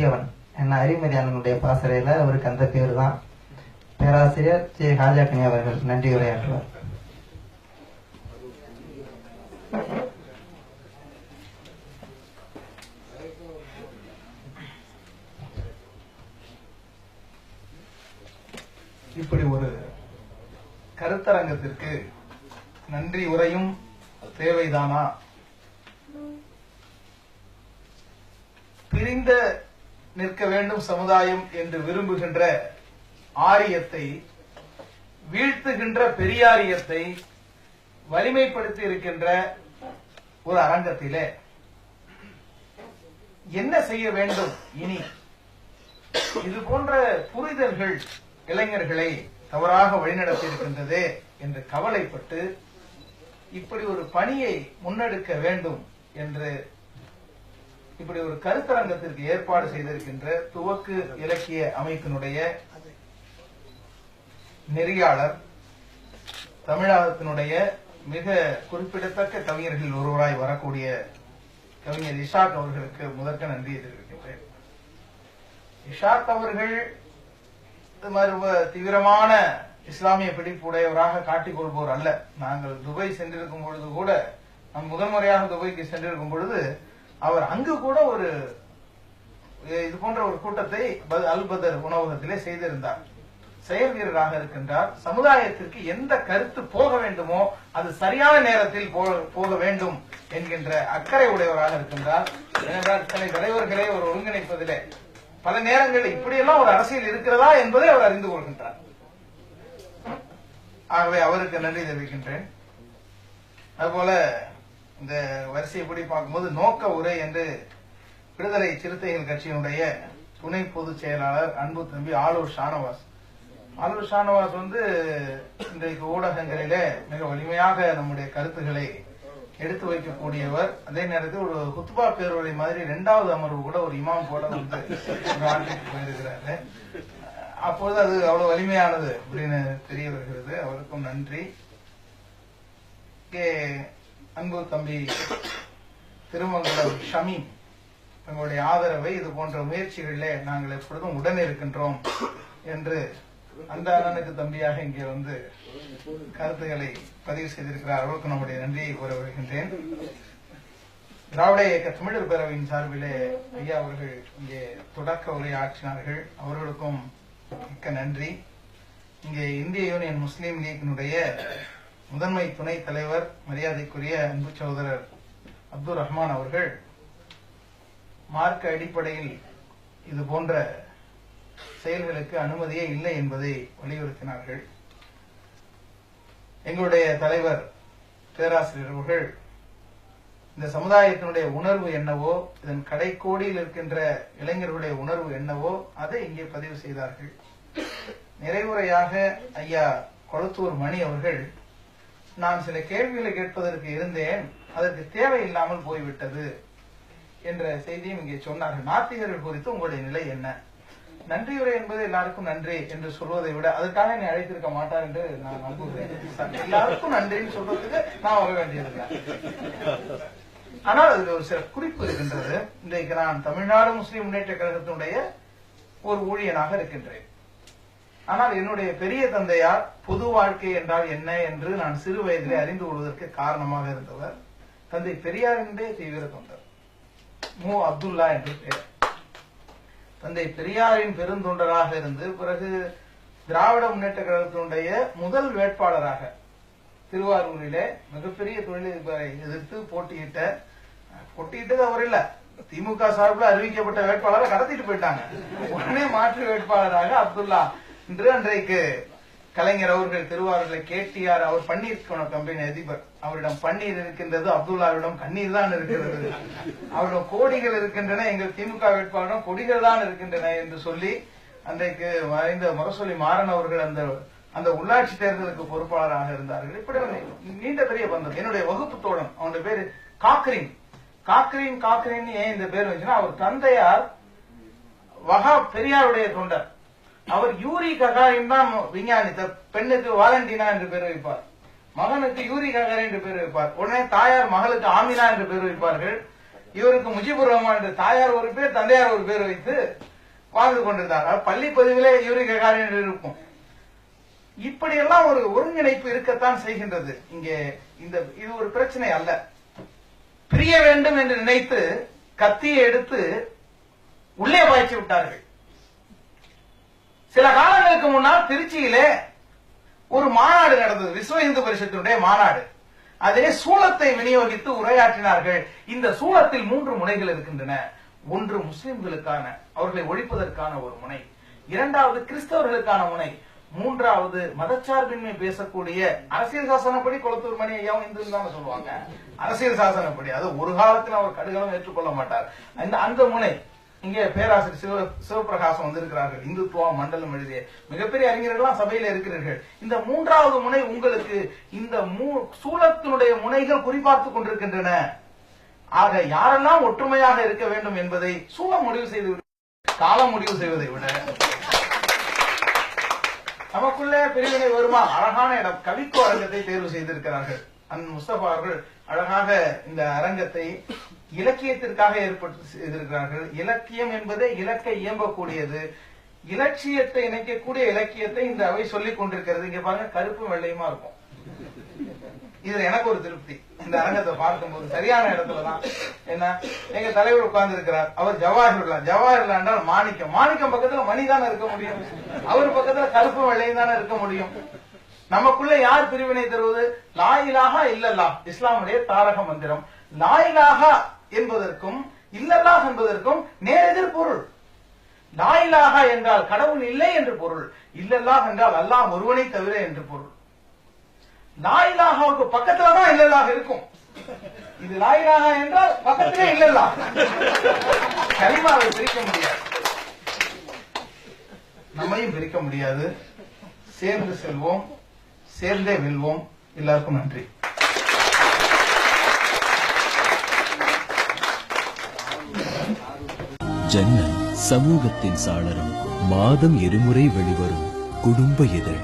முதியவன் என்ன அறிமதியானனுடைய பாசறையில அவருக்கு அந்த பேர் தான் பேராசிரியர் ஜே ஹாஜாக்கனி அவர்கள் நன்றி உரையாற்றுவார். இப்படி ஒரு கருத்தரங்கத்திற்கு நன்றி உரையும் தேவைதானா? பிரிந்த நிற்க வேண்டும் சமுதாயம் என்று விரும்புகின்ற ஆரியத்தை வீழ்த்துகின்ற பெரியாரியத்தை வலிமைப்படுத்தி இருக்கின்ற ஒரு அரங்கத்திலே. என்ன செய்ய வேண்டும் இனி? இது போன்ற புரிதல்கள் இளைஞர்களை தவறாக வழிநடத்தி இருக்கின்றது என்று கவலைப்பட்டு இப்படி ஒரு பணியை முன்னெடுக்க வேண்டும் என்று இப்படி ஒரு கருத்தரங்கத்திற்கு ஏற்பாடு செய்திருக்கின்ற துவக்கு இலக்கிய அமைப்பினுடைய நெறியாளர் தமிழகத்தினுடைய மிக குறிப்பிடத்தக்க கவிஞர்களில் ஒருவராய் வரக்கூடிய கவிஞர் இஷாக் அவர்களுக்கு முதற்க நன்றி தெரிவிக்கின்றேன். இஷாக் அவர்கள் தீவிரமான இஸ்லாமிய பிடிப்புடையவராக காட்டிக் கொள்வோர் அல்ல. நாங்கள் துபாய் சென்றிருக்கும் பொழுது கூட நம் முதன்முறையாக துபாய்க்கு சென்றிருக்கும் பொழுது அவர் அங்கு கூட ஒரு இது போன்ற ஒரு கூட்டத்தை ப- அல்பதர் உணவகத்திலே செய்திருந்தார். செயல் வீரராக இருக்கின்றார். சமுதாயத்திற்கு எந்த கருத்து போக வேண்டுமோ அது சரியான நேரத்தில் போக வேண்டும் என்கின்ற அக்கறை உடையவராக இருக்கின்றார். ஏனென்றால் இத்தனை தலைவர்களை ஒரு ஒருங்கிணைப்பதிலே பல நேரங்களில் இப்படியெல்லாம் ஒரு அரசியல் இருக்கிறதா என்பதை அவர் அறிந்து கொள்கின்றார். ஆகவே அவருக்கு நன்றி தெரிவிக்கின்றேன். அதுபோல இந்த வரிசைப்படி பார்க்கும்போது நோக்க உரை என்று விடுதலை சிறுத்தைகள் கட்சியினுடைய துணை பொதுச் செயலாளர் அன்பு தம்பி ஆலூர் ஷானவாஸ். ஆலூர் ஷானவாஸ் வந்து இன்றைக்கு ஊடகங்களிலே மிக வலிமையாக நம்முடைய கருத்துக்களை எடுத்து வைக்கக்கூடியவர். அதே நேரத்தில் ஒரு குத்துபா பேருரை மாதிரி இரண்டாவது அமர்வு கூட ஒரு இமாம் போல வந்து ஒரு போயிருக்கிறாரு. அப்போது அது அவ்வளவு வலிமையானது அப்படின்னு தெரிய வருகிறது அவருக்கும் நன்றி. இங்கே அன்பு தம்பி திருமங்கலம் ஷமீம் தங்களுடைய ஆதரவை இது போன்ற முயற்சிகளிலே நாங்கள் எப்பொழுதும் உடன் இருக்கின்றோம் என்று அந்த அண்ணனுக்கு தம்பியாக இங்கே வந்து கருத்துக்களை பதிவு செய்திருக்கிறார். அவருக்கு நம்முடைய நன்றியை கூற வருகின்றேன் திராவிட இயக்க தமிழர் பேரவையின் சார்பிலே ஐயா அவர்கள் இங்கே தொடக்க உரை ஆற்றினார்கள். அவர்களுக்கும் மிக்க நன்றி. இங்கே இந்திய யூனியன் முஸ்லீம் லீக்கினுடைய முதன்மை துணை தலைவர் மரியாதைக்குரிய அன்பு சகோதரர் அப்துல் ரஹ்மான் அவர்கள் மார்க்க அடிப்படையில் இது போன்ற செயல்களுக்கு அனுமதியே இல்லை என்பதை வலியுறுத்தினார்கள். எங்களுடைய தலைவர் பேராசிரியர் அவர்கள் இந்த சமுதாயத்தினுடைய உணர்வு என்னவோ இதன் கடைக்கோடியில் இருக்கின்ற இளைஞர்களுடைய உணர்வு என்னவோ அதை இங்கே பதிவு செய்தார்கள். நிறைவுரையாக ஐயா கொளத்தூர் மணி அவர்கள் நான் சில கேள்விகளை கேட்பதற்கு இருந்தேன். அதற்கு தேவையில்லாமல் போய்விட்டது என்ற செய்தியும் இங்கே சொன்னார்கள். நாத்திகர்கள் குறித்து உங்களுடைய நிலை என்ன? நன்றியுரை என்பது எல்லாருக்கும் நன்றி என்று சொல்வதை விட அதுக்காக என்னை அழைத்திருக்க மாட்டார் என்று நான் நம்புகிறேன். எல்லாருக்கும் நன்றின்னு சொல்றதுக்கு நான் வர வேண்டியதில்லை. ஆனால் அதுல ஒரு சில குறிப்பு இருக்கின்றது. இன்றைக்கு நான் தமிழ்நாடு முஸ்லிம் முன்னேற்ற கழகத்தினுடைய ஒரு ஊழியனாக இருக்கின்றேன். ஆனால் என்னுடைய பெரிய தந்தையார் பொது வாழ்க்கை என்றால் என்ன என்று நான் சிறு வயதிலே அறிந்து கொள்வதற்கு காரணமாக இருந்தவர். தந்தை பெரியாரின்றே தீவிர தொண்டர். மு. அப்துல்லா என்று பெயர். தந்தை பெரியாரின் பெருந்தொண்டராக இருந்து பிறகு திராவிட முன்னேற்ற கழகத்தினுடைய முதல் வேட்பாளராக திருவாரூரிலே மிகப்பெரிய தொழிலதிபரை எதிர்த்து போட்டியிட்ட போட்டியிட்டது அவர் இல்ல. திமுக சார்பில் அறிவிக்கப்பட்ட வேட்பாளரை கடத்திட்டு போயிட்டாங்க. உடனே மாற்று வேட்பாளராக அப்துல்லா. இன்று அன்றைக்கு கலைஞர் அவர்கள் திருவாரூர்ல கேடிஆர் அவர் பன்னீர் கம்பெனி அதிபர் அவரிடம் பன்னீர் இருக்கின்றது அப்துல்லாவிடம் கண்ணீர் தான் இருக்கிறது. அவரிடம் கோடிகள் இருக்கின்றன எங்கள் திமுக வேட்பாளரிடம் கொடிகள் தான் இருக்கின்றன என்று சொல்லி அன்றைக்கு மறைந்த முரசொலி மாறன் அவர்கள் அந்த அந்த உள்ளாட்சி தேர்தலுக்கு பொறுப்பாளராக இருந்தார்கள். இப்படி நீண்ட பெரிய பந்தம் என்னுடைய வகுப்பு தோழன் அவனுடைய பேரு காக்ரின். காக்ரின் காக்ரின் ஏன் இந்த பேர் வச்சுன்னா அவர் தந்தையார் வகா பெரியாருடைய தொண்டர். அவர் யூரி ககாரின் தான் விஞ்ஞானி. த- பெண்ணுக்கு வாலண்டினா என்று பேர் வைப்பார். மகனுக்கு யூரி ககாரி என்று பேர் வைப்பார். உடனே தாயார் மகளுக்கு ஆமினா என்று பேர் வைப்பார்கள். இவருக்கு முஜிபுர் ரஹ்மான் என்று தாயார் ஒரு பேர் தந்தையார் ஒரு பேர் வைத்து வாழ்ந்து கொண்டிருந்தார். பள்ளி பதிவிலே யூரி ககாரி என்று இருக்கும். இப்படியெல்லாம் ஒரு ஒருங்கிணைப்பு இருக்கத்தான் செய்கின்றது. இங்கே இந்த இது ஒரு பிரச்சனை அல்ல. பிரிய வேண்டும் என்று நினைத்து கத்தியை எடுத்து உள்ளே பாய்ச்சி விட்டார்கள். சில காலங்களுக்கு முன்னால் திருச்சியிலே ஒரு மாநாடு நடந்தது விஸ்வ இந்து பரிஷத்தினுடைய மாநாடு. அதிலே சூளத்தை விநியோகித்து உரையாற்றினார்கள். இந்த சூளத்தில் மூன்று முனைகள் இருக்கின்றன. ஒன்று முஸ்லிம்களுக்கான அவர்களை ஒழிப்பதற்கான ஒரு முனை. இரண்டாவது கிறிஸ்தவர்களுக்கான முனை. மூன்றாவது மதச்சார்பின்மை பேசக்கூடிய அரசியல் சாசனப்படி குளத்தூர் மணி ஐயாவும் இந்து தான் சொல்லுவாங்க. அரசியல் சாசனப்படி. அது ஒரு காலத்தில் அவர் கடுகளும் ஏற்றுக்கொள்ள மாட்டார். அந்த அந்த முனை இங்கே பேராசிரியர் சிவ சிவபிரகாசம் வந்திருக்கிறார்கள். இந்துத்துவா மண்டலம் எழுதிய மிகப்பெரிய அறிஞர்கள்லாம் சபையில இருக்கிறீர்கள். இந்த மூன்றாவது முனை உங்களுக்கு இந்த மூ- சூலத்தினுடைய முனைகள் குறிபார்த்துக் கொண்டிருக்கின்றன. ஆக யாரெல்லாம் ஒற்றுமையாக இருக்க வேண்டும் என்பதை சூழம் முடிவு செய்து காலம் முடிவு செய்வதை விட. நமக்குள்ளே பிரிவினை வருமா? அழகான இடம். கவிக்கோ அரங்கத்தை தேர்வு செய்திருக்கிறார்கள். அன் முஸ்தபா அவர்கள் அழகாக இந்த அரங்கத்தை இலக்கியத்திற்காக ஏற்பட்டு செய்திருக்கிறார்கள். இலக்கியம் என்பதே இலக்கை இயம்பக்கூடியது. இலட்சியத்தை இணைக்கக்கூடிய இலக்கியத்தை இந்த அவை சொல்லிக் கொண்டிருக்கிறது. இங்க பாருங்க கருப்பு வெள்ளையுமா இருக்கும். இதுல எனக்கு ஒரு திருப்தி. இந்த அரங்கத்தை பார்க்கும்போது சரியான இடத்துலதான் என்ன எங்க தலைவர் உட்கார்ந்து இருக்கிறார் அவர் ஜவாஹர்லா ஜவாஹர்லா என்றால் மாணிக்கம். மாணிக்கம் பக்கத்துல மணி தானே இருக்க முடியும். அவர் பக்கத்துல கருப்பு வெள்ளையும் தானே இருக்க முடியும். நமக்குள்ள யார் பிரிவினை தருவது? லாயிலாக இல்லல்லா. இஸ்லாமுடைய தாரக மந்திரம். லாயிலாக என்பதற்கும் இல்லல்லாஹ் என்பதற்கும் நேரெதிர் பொருள். லாயிலாக என்றால் கடவுள் இல்லை என்று பொருள். இல்லல்லாஹ் என்றால் அல்லாஹ் ஒருவனை தவிர என்று பொருள். லாயிலாகாவுக்கு பக்கத்துல தான் இல்லல்லாஹ் இருக்கும். இது லாயிலாகா என்றால் பக்கத்திலே இல்லல்லா. கரிமாவை பிரிக்க முடியாது. நம்மையும் பிரிக்க முடியாது. சேர்ந்து செல்வோம். சேர்ந்தே வெல்வோம். எல்லாருக்கும் நன்றி. ஜன்னல் சமூகத்தின் சாளரம் மாதம் இருமுறை வெளிவரும் குடும்ப இதழ்